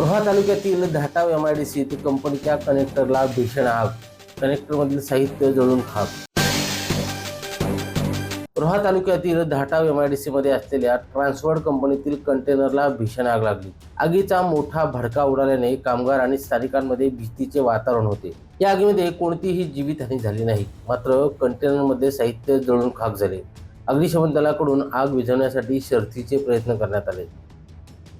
रोहा तालुक्यातील Dhatav M I D C येथे कंपनीच्या कनेक्टरला भीषण आग कनेक्टरमधील साहित्य जळून खाक. रोहा तालुक्यातील Dhatav M I D C मध्ये असलेल्या ट्रान्सवर्ड कंपनीतील कंटेनरला भीषण आग लागली. आगीचा मोठा भडका उडाल्याने कामगार आणि स्थानिकांमध्ये भीतीचे वातावरण होते. या आगीमध्ये कोणतीही जीवितहानी झाली नाही मात्र कंटेनरमध्ये साहित्य जळून खाक झाले. अग्निशमन दलाकडून आग विझवण्यासाठी शर्थीचे प्रयत्न करण्यात आले.